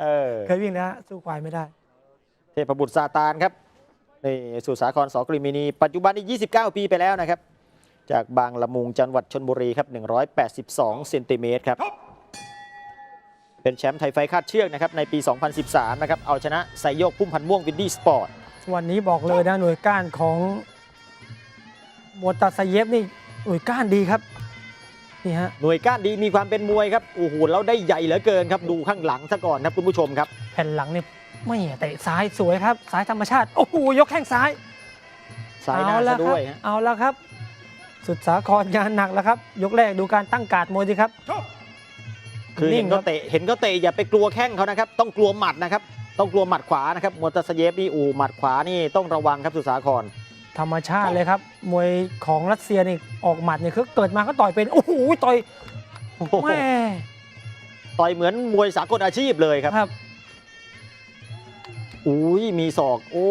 เออเคยวิ่งแล้วฮะสู้ควายไม่ได้ เทพบุตรซาตานครับนี่สุสาครสอกริมินี ปัจจุบันนี้ 29 ปีไปแล้วนะครับ จากบางละมุงจังหวัดชนบุรีครับ 182เซนติเมตรครับ เป็นแชมป์ไทยไฟท์คาดเชือกนะครับในปี 2013 นะครับ เอาชนะไซโยกพุ่มพันธ์ม่วงวินดี้สปอร์ต วันนี้บอกเลยนะหน่วยก้านของโมตาไซเยฟนี่หน่วยก้านดีครับ นี่ฮะหน่วยก้านดีมีความเป็นมวยครับโอ้โหแล้วได้ใหญ่เหลือเกินครับดูข้างหลังซะก่อนครับคุณผู้ชมครับ แผ่นหลังนี่ไม่เตะซ้ายสวยครับซ้ายธรรมชาติโอ้โหยกแข้งซ้ายสายหน้าเอละซะด้วยครัฮะบเอาแล้วครับ สุดสาครงานหนักแล้วครับ ยกแรกดูการตั้งการ์ดมวยดีครับคือเห็นนิ่งคเขารับเตะเห็นเขาเตะอย่าไปกลัวแข้งเขานะครับ ต้องกลัวหมัดนะครับ ต้องกลัวหมัดขวานะครับมวตาสเยฟนี่อูหมัดขวานี่ต้องระวังครับสุสาคร ธรรมชาติเลยครับ มวยของรัสเซียนี่ออกหมัดเนี่ยคือเกิดมาก็ต่อยเป็น โอ้โหต่อยโอ้โหแม่ต่อยเหมือนมวยสากลอาชีพเลยครับครับอุ้ยมีศอกโอ้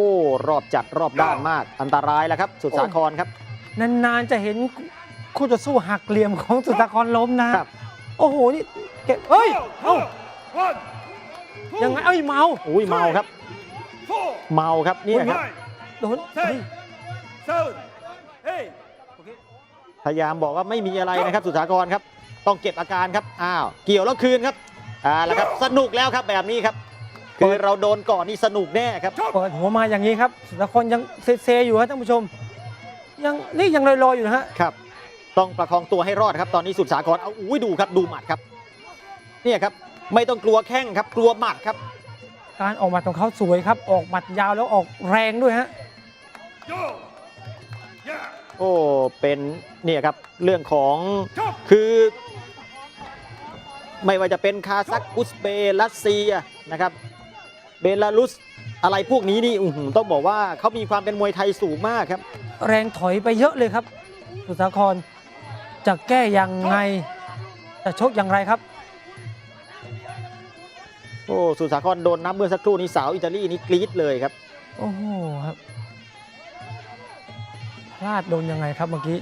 รอบจัดรอบด้านมาก อันตรายแล้วครับ สุดสาครครับ นานๆจะเห็นคู่ต่อสู้หักเหลี่ยมของสุดสาครล้มนะครับโอ้โหนี่เก็บเอ้ยเอ้ายังไงเอ้ยเมาอุ้ยเมาครับ เมาครับนี่ครับโดน เฮ้ยพยายามบอกว่าไม่มีอะไรนะครับสุดสาครครับ ต้องเก็บอาการครับอ้าวเกี่ยวแล้วคืนครับอ่าแล้วครับสนุกแล้วครับแบบนี้ครับ คือเราโดนก่อนนี่สนุกแน่ครับ เปิดหัวมาอย่างนี้ครับสุดสาครยังเซเซอยู่ครับท่านผู้ชม ยังนี่ยังลอยๆอยู่นะฮะครับ ต้องประคองตัวให้รอดครับ ตอนนี้สุดสาครเอาอุ้ยดูครับดูหมัดครับเนี่ยครับไม่ต้องกลัวแข้งครับ กลัวหมัดครับ การออกหมัดของเขาสวยครับ ออกหมัดยาวแล้วออกแรงด้วยฮะโอ้เป็นเนี่ยครับเรื่องของคือไม่ว่าจะเป็นคาซัคอุซเบย์รัสเซียนะครับเบลารุสอะไรพวกนี้นี่อื้อหือต้องบอกว่าเขามีความเป็นมวยไทยสูงมากครับ แรงถอยไปเยอะเลยครับ สุดสาครจะแก้ยังไงจะชกอย่างไรครับ โอ้สุสาครโดนนับเมื่อสักครู่นี้สาวอิตาลีนี่กรี๊ดเลยครับ โอ้โหครับพ ลาดโดนยังไงครับเมื่อกี้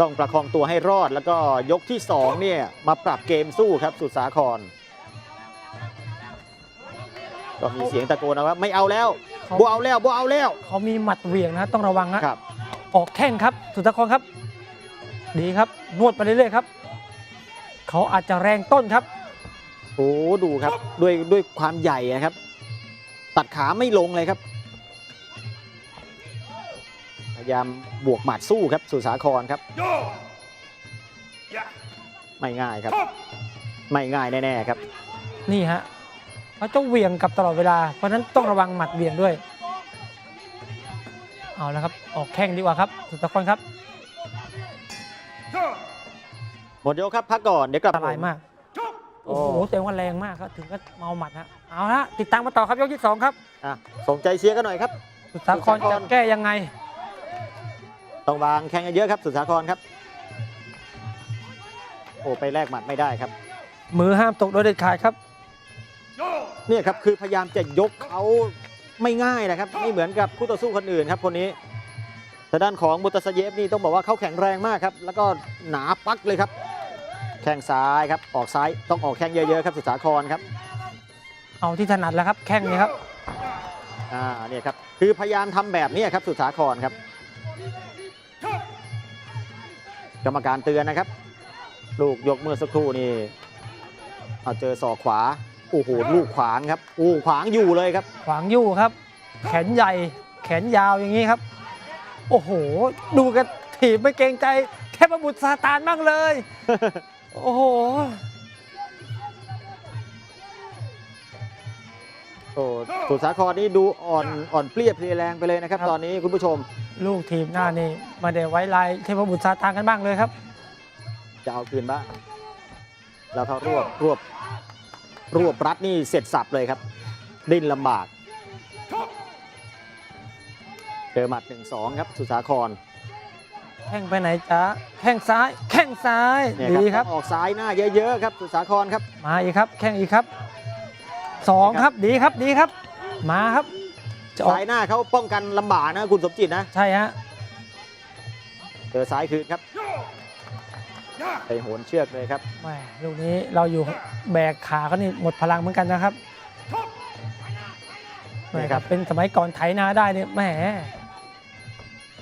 ต้องประคองตัวให้รอดแล้วก็ยกที่สองเนี่ย มาปรับเกมสู้ครับสุดสาคร ก็มีเสียงตะโกนนะว่าไม่เอาแล้วเขาบ่เอาแล้วบ่เอาแล้ว เขามีหมัดเหวี่ยงนะต้องระวังนะครับ ออกแข้งครับสุดสาครครับ ดีครับ นวดไปเรื่อยๆครับ เขาอาจจะแรงต้นครับโอ้ดูครับด้วยด้วยความใหญ่นะครับ ตัดขาไม่ลงเลยครับ พยายามบวกหมัดสู้ครับสุสาครครับ ไม่ง่ายครับ ไม่ง่ายแน่ๆครับ นี่ฮะเขาจะเหวี่ยงกลับตลอดเวลา เพราะฉะนั้นต้องระวังหมัดเหวี่ยงด้วย เอาแล้วครับ ออกแข้งดีกว่าครับ สุดสาครครับ หมดยกครับพักก่อนเดี๋ยวกลับอันตรายมาก โอ้โอ้โหแสดงว่าแรงมากครับถึงก็เมาหมัดฮะเอาละติดตามมาต่อครับยกที่สองครับอะสนใจเชียร์กันหน่อยครับ สุดสาครสุดสาครจะแก้ยังไง ต้องวางแข่งกันเยอะครับสุสาครครับ โอ้ไปแลกหมัดไม่ได้ครับ มือห้ามตกโดยเด็ดขาดครับเนี่ยครับคือพยายามจะยกเขาไม่ง่ายนะครับไม่เหมือนกับคู่ต่อสู้คนอื่นครับคนนี้แต่ด้านของมุตสเยฟนี่ต้องบอกว่าเขาแข็งแรงมากครับ แล้วก็หนาปักเลยครับ แข้งซ้ายครับ ออกซ้ายต้องออกแข้งเยอะๆครับสุสาครครับ เอาที่ถนัดแล้วครับ แข้งนี้ครับ อ่าเนี่ยครับ คือพยายามทำแบบนี้ครับสุสาครครับ กรรมการเตือนนะครับ ลูกยกเมื่อสักครู่นี่เอาเจอศอกขวาโอ้โหลูกขวางครับโอ้ขวางอยู่เลยครับ ขวางอยู่ครับ แขนใหญ่ แขนยาวอย่างนี้ครับ โอ้โห ดูกันถีบไม่เกรงใจเทพบุตรซาตานบ้างเลย โอ้โห โอ้สุสาครนี่ดูอ่อนอ่อนเปรี้ยเพลียแรงไปเลยนะครับ ครับ ตอนนี้คุณผู้ชมลูกทีมหน้านี่ไมาได้ไว้ลายเทพบุตรซาตานกันบ้างเลยครับ จะเอาคืนบ้างแล้วเขารวบรวบรวบรัดนี่เสร็จสับเลยครับ ดิ้นลำบาก เจอหมัดหนึ่งสองครับสุสาคร แข้งไปไหนจ๊ะแข้งซ้ายแข้ งซ้ายเนี่ยดีครับต้องออกซ้ายหน้าเยอะๆครับสุสาครครับ มาอีกครับ แข้งอีกครับสองครับดีครับดีครับ มาครับ จะออกซ้ายหน้าเขาป้องกันลำบากนะคุณสมจิตนะ ใช่ฮะเจอซ้ายคืนครับไปโหนเชือกเลยครับแหม่ลูกนี้เราอยู่แบกขาเขานี่หมดพลังเหมือนกันนะครับแหม่นี่คครัรับบเป็นสมัยก่อนไถนาได้เนี่ยแหม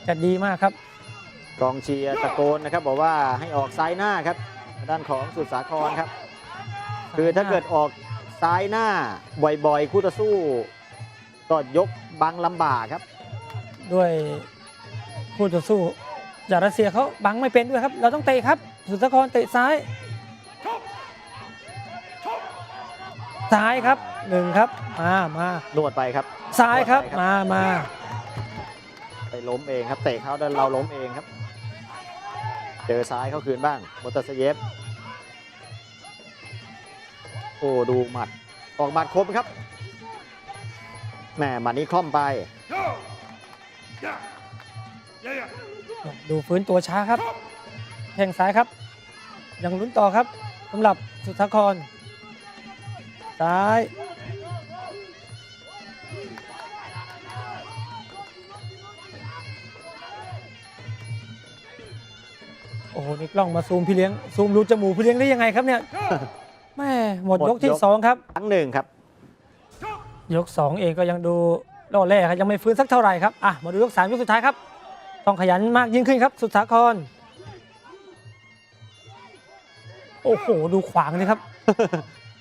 จะดีมากครับ กองเชียร์ตะโกนนะครับ บอกว่าให้ออกซ้ายหน้าครับ ด้านของสุดสาครครับ คือถ้าเกิดออกซ้ายหน้าบ่อยๆ คู่ต่อสู้ก็ยกบังลำบากครับ ด้วยผู้ต่อสู้จากรัสเซียเขาบังไม่เป็นด้วยครับ เราต้องเตะครับ สุทธกรเตะซ้าย ซ้ายครับหนึ่งครับ มามานวดไปครับ ซ้ายครับนวดไปมามาไปล้มเองครับ เตะเขาเดินเราล้มเองครับ เจอซ้ายเข้าคืนบ้างโมตสเยฟโอ้ดูหมัด ออกหมัดคมครับแหมหมัดนี้คล่อมไป ดูฟื้นตัวช้าครับแข้งซ้ายครับ ยังลุ้นต่อครับสำหรับสุทธกรซ้าย อ้โหนี่กล้องมาซูมพี่เลี้ยงซูมดูจมูกพี่เลี้ยงได้ยังไงครับเนี่ยแม่หมดหมดยกที่ยกสองครับ ครั้งหนึ่งครับ ยก2เองก็ยังดูล่อแร่ครับยังไม่ฟื้นสักเท่าไหร่ครับอะมาดูยก3ยกสุดท้ายครับ ต้องขยันมากยิ่งขึ้นครับ สุดสาคร โอ้โห ดูขวางเลยครับ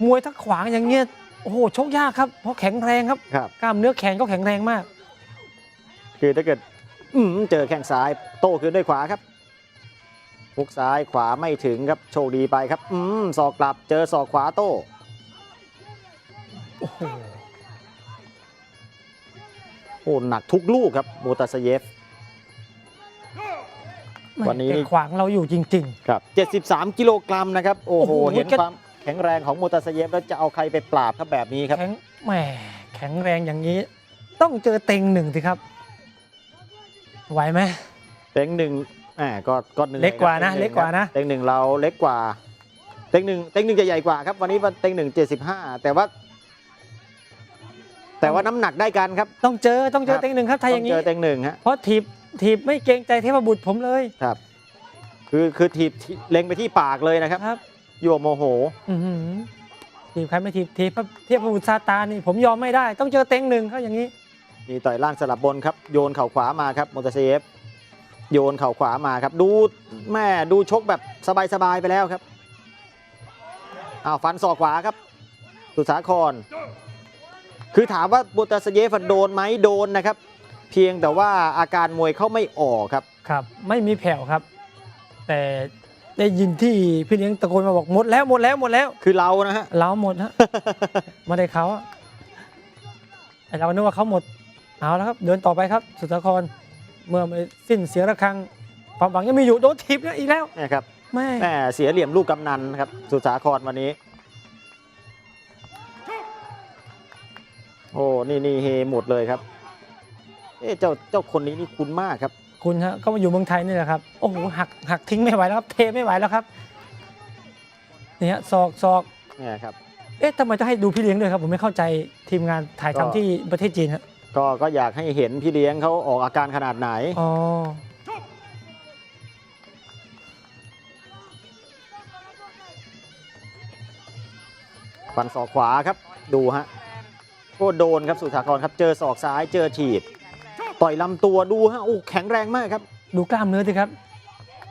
มวยถ้าขวางอย่างเงี้ยโอ้โหชกยากครับเพราะแข็งแรงครับครับ กล้ามเนื้อแขนก็แข็งแรงมาก คือถ้าเกิดอืมเจอแข้งซ้ายโต้คืนด้วยขวาครับ ฮุกซ้ายขวาไม่ถึงครับโชคดีไปครับ อืมศอกกลับเจอศอกขวาโต้โอ้โหโอ้หนักทุกลูกครับโมตาสเยฟ วันนี้แกขวางเราอยู่จริง ครับ 73 กิโลกรัมนะครับ โอ้โห โอ้โห เห็นแกความแข็งแรงของโมตาสเยฟ แล้วจะเอาใครไปปราบครับแบบนี้คๆรับ แข็งแหมแข็งแรงอย่างนี้ ต้องเจอเต็งหนึ่งสิครับ ไหวไหมเต็งหนึ่ง แหมก็ก็หนึ่งเล็กกว่านะต็งหงเล็กกว่านะเต็งหนึ่งเราเล็กกว่า เต็งหนึ่งเต็งหนึ่งจะใหญ่กว่าครับ วันนี้วันเต็งหนึ่งเจ็ดสิบห้าแต่ว่า แต่ว่าน้ำหนักได้กันครับ ต้องเจอต้องเจคอรับเต็งหนึ่งครับถ้าอต้อย่างงเจนี้อเต็งหนึ่งฮะเพราะถีบถีบไม่เกรงใจเทพบุตรผมเลยครับ คือคือทีบเล็งไปที่ปากเลยนะครับครับยั่วโมโหอือหือถีบใครไม่ถีบถีบเทพบุตรซาตานนี่ผมยอมไม่ได้ ต้องเจอเต็งหนึ่งเขาอย่างนี้มีต่อยล่างสลับบนครับ โยนเข่าขวามาครับโมตาสเยฟ โยนเข่าขวามาครับ ดูแม่ดูชกแบบสบาย ๆ ไปแล้วครับอ้าวฟันศอกขวาครับ สุสาคร คือถามว่าโมตาสเยฟโดนไหมโดนนะครับ เพียงแต่ว่าอาการมวยเขาไม่ออกครับครับ ไม่มีแผ่วครับ แต่ได้ยินที่พี่เลี้ยงตะโกนมาบอกหมดแล้วหมดแล้วหมดแล้ว คือเรานะฮะเราหมดฮะไม่ได้เขาอะไอเรานึกว่าเขาหมดเอาแล้วครับ เดินต่อไปครับ สุทธคร เมื่อไม่สิ้นเสียงระฆังความหวังยังมีอยู่โดนถีบอีกแล้วเนี่ยครับแม่แม่เสียเหลี่ยมลูกกำนันครับสุสาครวันนี้ โอ้นี่นี่เฮหมดเลยครับ เอ๊ะเจ้าเจ้าคนนี้นี่คุ้นมากครับ คุณฮะก็มาอยู่เมืองไทยนี่แหละครับโอ้โหหักหักทิ้งไม่ไหวแล้วครับเทไม่ไหวแล้วครับนี่ฮะศอกศอกเนี่ยครับ เอ๊ะทำไมจะให้ดูพี่เลี้ยงด้วยครับ ผมไม่เข้าใจทีมงานถ่ายก็ทำที่ประเทศจีนฮะ ก็ก็อยากให้เห็นพี่เลี้ยงเขาออกอาการขนาดไหน อ๋อ ฟันศอกขวาครับดูฮะก็โดนครับสุสาครครับ เจอศอกซ้ายเจอถีบ ต่อยลำตัวดูฮะโอ้แข็งแรงมากครับ ดูกล้ามเนื้อสิครับ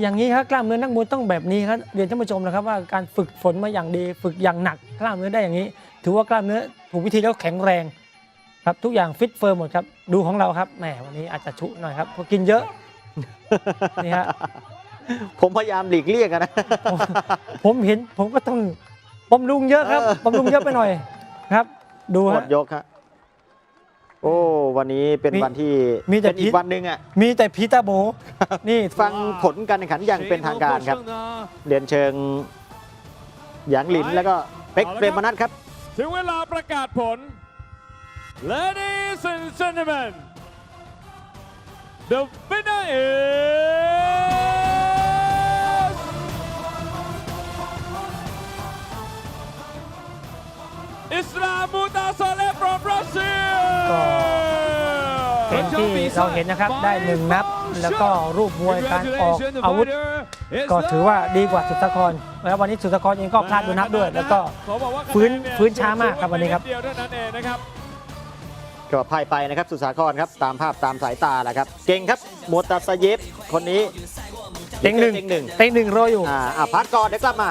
อย่างนี้ครับกล้ามเนื้อนักมวยต้องแบบนี้ครับเรียนท่านผู้ชมนะครับว่าการฝึกฝนมาอย่างดี ฝึกอย่างหนักกล้ามเนื้อได้อย่างนี้ ถือว่ากล้ามเนื้อถูกวิธีแล้วแข็งแรง ครับทุกอย่างฟิตเฟิร์มหมดครับ ดูของเราครับแหมวันนี้อาจจะชุหน่อยครับเพราะกินเยอะ นี่ฮะ ผมพยายามหลีกเลี่ยงอะนะ ผมผมเห็นผมก็ต้องบำรุงเยอะครับเออ บำรุงเยอะไปหน่อยครับ ดูหมฮะ ดยกฮะโอ้ วันนี้เป็นมีวันที่มีแต่เป็นอีพิกษวันหนึ่งอะ มีแต่พีตาโบ นี่ฟังผลการแข่งขันอย่างเป็นทางการครับ เรียนเชิงหยางหลินแล้วก็เป็กเอาละครับเปรมนัทครับ ถึงเวลาประกาศผล Ladies and gentlemen the winner is Islam Mutasale from Russia เป็นที่เราเห็นนะครับได้หนึ่งนับ แล้วก็รูปมวยการออก Congratulations, the อาวุธ fighter ก็ถือว่าดีกว่าสุทธครแล้ววันนี้สุทธครเองก็พลาดโดนนับด้วย แล้วก็ขอบอกว่าฟื้นคะแเยฟื้นช้ามากครับวันนี้ครับเดียวเท่านั้นเองนะครับ ก็พ่ายไปนะครับสุสาครครับตามภาพตามสายตาแหละครับ เก่งครับโมตัสเยฟคนนี้เต็งหนึ่งเต็งหนึ่งเต็งหนึ่งรออยู่อ่าอะพักก่อนเดี๋ยวกลับมา